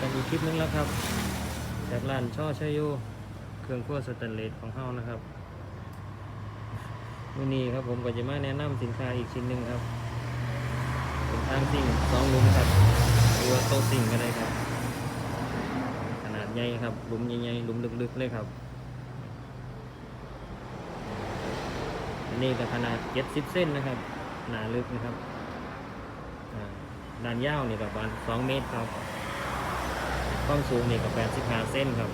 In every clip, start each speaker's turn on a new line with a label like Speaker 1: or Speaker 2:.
Speaker 1: กันอีกคลิปนึงแล้วครับ จากร้านช่อชัยโยเครื่องครัวสแตนเลสของเฮานะครับวันนี้ครับผมก็จะมาแนะนำสินค้าอีกชิ้นหนึ่งครับเป็นทางสิ่งสองลุมครับหรือว่าโต๊ะสิ่งก็ได้ครับ ขนาดใหญ่ครับลุมใหญ่ๆลุมลึกๆเลยครับอันนี้ก็ขนาด70เส้นนะครับ หนาลึกนะครับอ่าด้านยาวนี่ก็ประมาณ2เมตรครับ ความสูงนี่ก็85เส้นครับ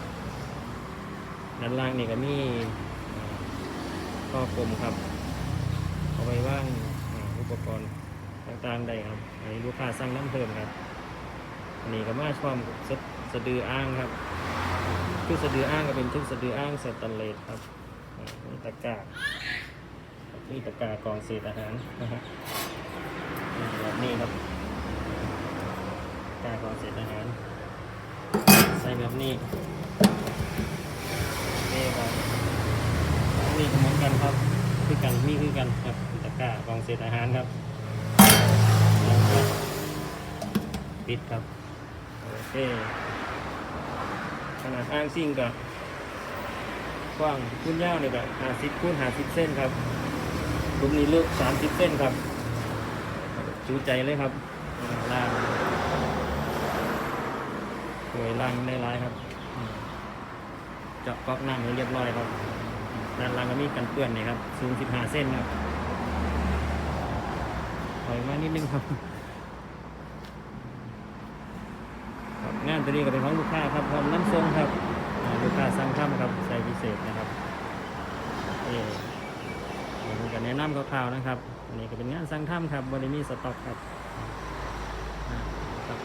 Speaker 1: ด้านล่างนี่ก็มีข้อกลมครับ เอาไว้ว่างอุปกรณ์ต่างๆได้ครับอันนี้ลูกค้าสั่งน้ำเพิ่มครับอันนี้ก็มาชอมสสะดืออ้างครับชุดสะดืออ้างก็เป็นชุดสะดืออ้างสแตนเลสครับอ่ามีตะกร้ามีตะกร้ากองเศษอาหารนะฮะอ่าแบบนี้ครับตะกร้ากองเศษอาหาร ส่แบบนี้นี่ครับนี่เหมือนกันครับคือกันมีคือกันครับตะกร้ากองเศษอาหารครับปิดครับโอเคขนาดอ้างซิ่งกับกว้างคูณยาวเนี่ยแบบหาสิบคูณหาสิบเส้นครับรุมนี้ลึกสามสิบเส้นครับจูใจเลยครับล่าง วยล่างได้ร้ายครับเจาะก๊อกน้ำให้เรียบร้อยครับด้านล่างก็มีกันเปื้อนนี่ครับสูง15เส้นครับถอยมานิดนึงครับงานตัวนี้ก็เป็นของลูกค้าครับพร้อมน้ำทรงครับลูกค้าสั่งทำครับใส่พิเศษนะครับเอ่ผมก็แนะนำคร่าวๆนะครับอันนี้ก็เป็นงานสั่งทำครับบริมีสต็อกครับอ่าครับ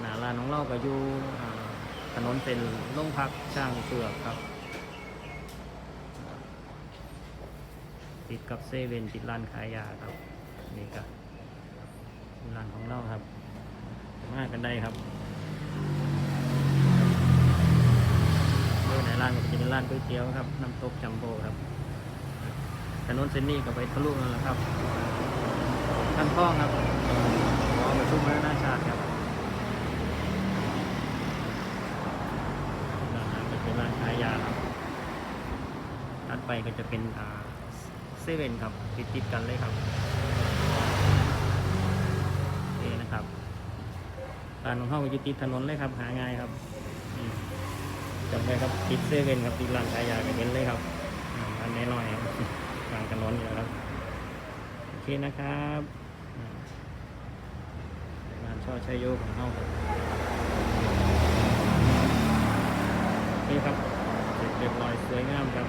Speaker 1: หนา ร้านของเราก็อยู่ถนนเป็นโรงพักช่างเปลือกครับ ติดกับเซเว่นติดร้านขายยาครับ นี่ก็ร้านของเราครับ มากันได้ครับโดยในร้านก็จะเป็นร้านก๋วยเตี๋ยวครับน้ำตกจัมโบ้ครับถนนเส้นนี้ก็ไปทะลุนั่นแหละครับท่านพ่องครับหอประชุมวัฒนาชาติครับ ร้านอาหารก็เป็นร้านขายยาครับถัด ไปก็จะเป็นเซเว่นครับติดติดกันเลยครับนี่นะครับร้านของเขาอยู่ติดถนนเลยครับ หาง่ายครับจำได้ครับติดเซเว่นครับติดร้านขายยาก็เห็นเลยครับอ่าอันน้อยๆครับกลางถนนอยู่แล้วครับโอเคนะครับอ่าร้านช่อชัยโยของเขาครับนี่ครับเสร็จเรียบร้อยสวยงามครับ